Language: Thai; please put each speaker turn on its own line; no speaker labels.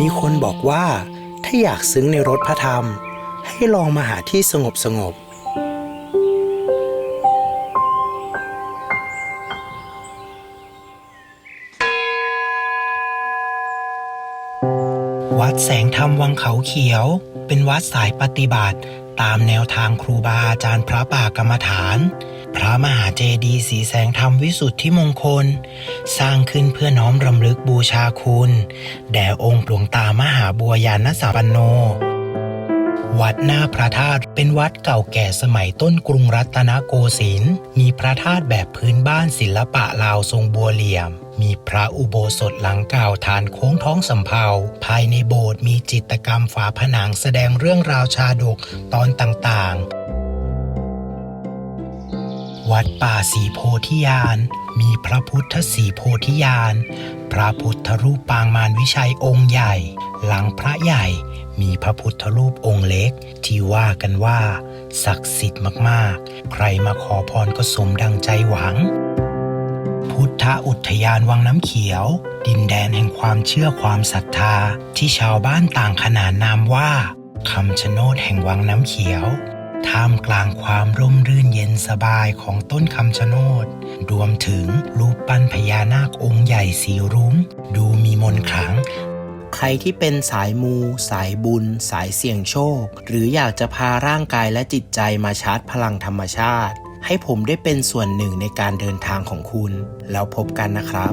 มีคนบอกว่าถ้าอยากซึ้งในรถพระธรรม ให้ลองมาหาที่สงบสงบวัดแสงธรรมวังเขาเขียว เป็นวัดสายปฏิบัติ ตามแนวทางครูบาอาจารย์พระป่ากรรมฐานพระมหาเจดีย์สีแสงธรรมวิสุทธิมงคล สร้างขึ้นเพื่อน้อมรำลึกบูชาคุณ แด่องค์หลวงตามหาบัวยานสัมปันโน วัดหน้าพระธาตุเป็นวัดเก่าแก่สมัยต้นกรุงรัตนโกสินทร์มีพระธาตุแบบพื้นบ้านศิลปะลาวทรงบัวเหลี่ยม มีพระอุโบสถหลังเก่าฐานโค้งท้องสำเภาภายในโบสถ์มีจิตรกรรมฝาผนังแสดงเรื่องราวชาดกตอนต่างๆ วัดป่าสีโพธิญาณ มีพระพุทธสีโพธิญาณ พระพุทธรูปปางมารวิชัยองค์ใหญ่ หลังพระใหญ่มีพระพุทธรูปองค์เล็ก ที่ว่ากันว่า ศักดิ์สิทธิ์มากๆ ใครมาขอพรก็สมดังใจหวัง พุทธอุทยานวังน้ำเขียว ดินแดนแห่งความเชื่อความศรัทธาที่ชาวบ้านต่างขนานนามว่าคำชะโนดแห่งวังน้ำเขียว ท่ามกลางความร่มรื่นเย็นสบายของต้นคำชะโนด รวมถึงรูปปั้นพญานาคองค์ใหญ่สีรุ้ง ดูมีมนต์ขลัง ใครที่เป็นสายมู สายบุญ สายเสี่ยงโชค หรืออยากจะพาร่างกายและจิตใจมาชาร์จพลังธรรมชาติ ให้ผมได้เป็นส่วนหนึ่งในการเดินทางของคุณ แล้วพบกันนะครับ